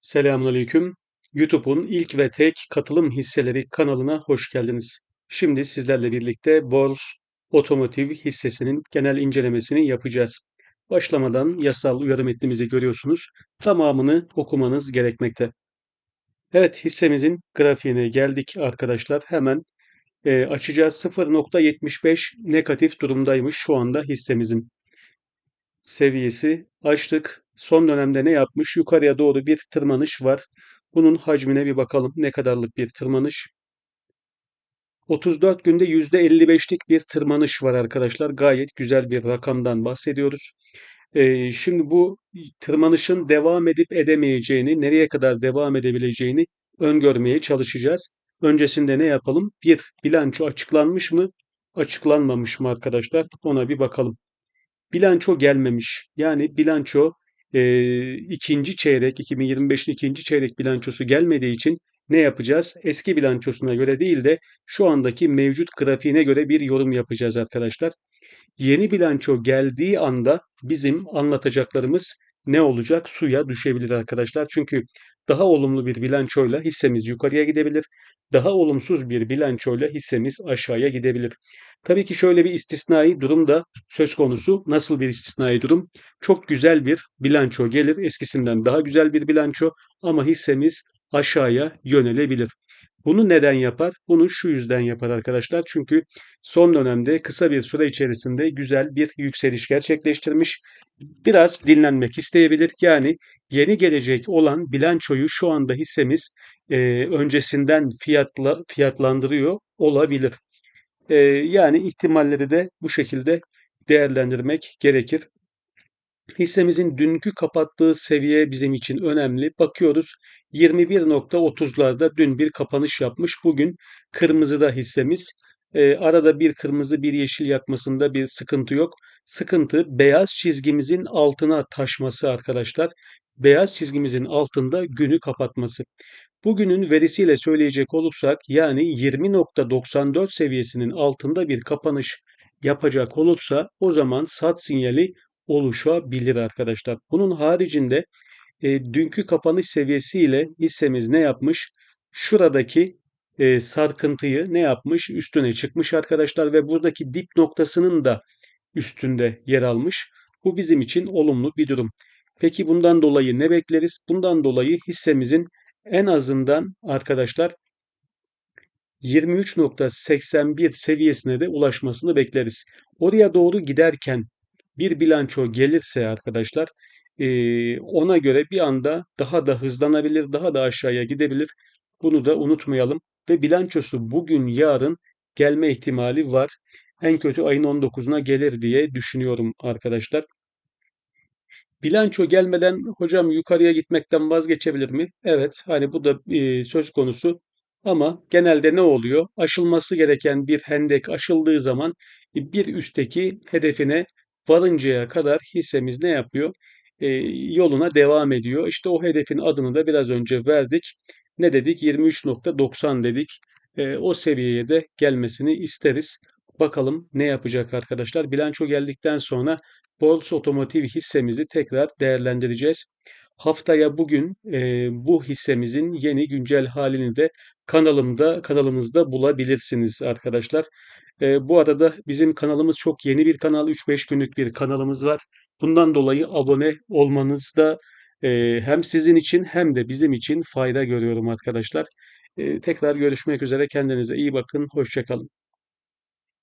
Selamünaleyküm. YouTube'un ilk ve tek katılım hisseleri kanalına hoş geldiniz. Şimdi sizlerle birlikte Bors Otomotiv hissesinin genel incelemesini yapacağız. Başlamadan yasal uyarı metnimizi görüyorsunuz. Tamamını okumanız gerekmekte. Evet hissemizin grafiğine geldik arkadaşlar. Hemen e, açacağız. 0.75 negatif durumdaymış şu anda hissemizin seviyesi açtık. Son dönemde ne yapmış? Yukarıya doğru bir tırmanış var. Bunun hacmine bir bakalım. Ne kadarlık bir tırmanış? 34 günde %55'lik bir tırmanış var arkadaşlar. Gayet güzel bir rakamdan bahsediyoruz. Ee, şimdi bu tırmanışın devam edip edemeyeceğini, nereye kadar devam edebileceğini öngörmeye çalışacağız. Öncesinde ne yapalım? Bir, bilanço açıklanmış mı? Açıklanmamış mı arkadaşlar? Ona bir bakalım bilanço gelmemiş. Yani bilanço e, ikinci çeyrek 2025'in ikinci çeyrek bilançosu gelmediği için ne yapacağız? Eski bilançosuna göre değil de şu andaki mevcut grafiğine göre bir yorum yapacağız arkadaşlar. Yeni bilanço geldiği anda bizim anlatacaklarımız ne olacak? Suya düşebilir arkadaşlar. Çünkü daha olumlu bir bilançoyla hissemiz yukarıya gidebilir. Daha olumsuz bir bilançoyla hissemiz aşağıya gidebilir. Tabii ki şöyle bir istisnai durum da söz konusu. Nasıl bir istisnai durum? Çok güzel bir bilanço gelir. Eskisinden daha güzel bir bilanço ama hissemiz aşağıya yönelebilir. Bunu neden yapar? Bunu şu yüzden yapar arkadaşlar. Çünkü son dönemde kısa bir süre içerisinde güzel bir yükseliş gerçekleştirmiş. Biraz dinlenmek isteyebilir. Yani yeni gelecek olan bilançoyu şu anda hissemiz e, öncesinden fiyatla, fiyatlandırıyor olabilir. E, yani ihtimalleri de bu şekilde değerlendirmek gerekir. Hissemizin dünkü kapattığı seviye bizim için önemli. Bakıyoruz 21.30'larda dün bir kapanış yapmış. Bugün kırmızıda hissemiz. E, arada bir kırmızı bir yeşil yakmasında bir sıkıntı yok. Sıkıntı beyaz çizgimizin altına taşması arkadaşlar. Beyaz çizgimizin altında günü kapatması. Bugünün verisiyle söyleyecek olursak yani 20.94 seviyesinin altında bir kapanış yapacak olursa o zaman sat sinyali oluşabilir arkadaşlar. Bunun haricinde e, dünkü kapanış seviyesiyle hissemiz ne yapmış? Şuradaki e, sarkıntıyı ne yapmış? Üstüne çıkmış arkadaşlar ve buradaki dip noktasının da üstünde yer almış. Bu bizim için olumlu bir durum. Peki bundan dolayı ne bekleriz? Bundan dolayı hissemizin en azından arkadaşlar 23.81 seviyesine de ulaşmasını bekleriz. Oraya doğru giderken bir bilanço gelirse arkadaşlar ona göre bir anda daha da hızlanabilir, daha da aşağıya gidebilir. Bunu da unutmayalım. Ve bilançosu bugün yarın gelme ihtimali var. En kötü ayın 19'una gelir diye düşünüyorum arkadaşlar. Bilanço gelmeden hocam yukarıya gitmekten vazgeçebilir mi? Evet, hani bu da e, söz konusu. Ama genelde ne oluyor? Aşılması gereken bir hendek aşıldığı zaman bir üstteki hedefine varıncaya kadar hissemiz ne yapıyor? E, yoluna devam ediyor. İşte o hedefin adını da biraz önce verdik. Ne dedik? 23.90 dedik. E, o seviyeye de gelmesini isteriz. Bakalım ne yapacak arkadaşlar. Bilanço geldikten sonra Bols Otomotiv hissemizi tekrar değerlendireceğiz. Haftaya bugün e, bu hissemizin yeni güncel halini de kanalımda kanalımızda bulabilirsiniz arkadaşlar. E, bu arada bizim kanalımız çok yeni bir kanal. 3-5 günlük bir kanalımız var. Bundan dolayı abone olmanız da e, hem sizin için hem de bizim için fayda görüyorum arkadaşlar. E, tekrar görüşmek üzere. Kendinize iyi bakın. Hoşçakalın.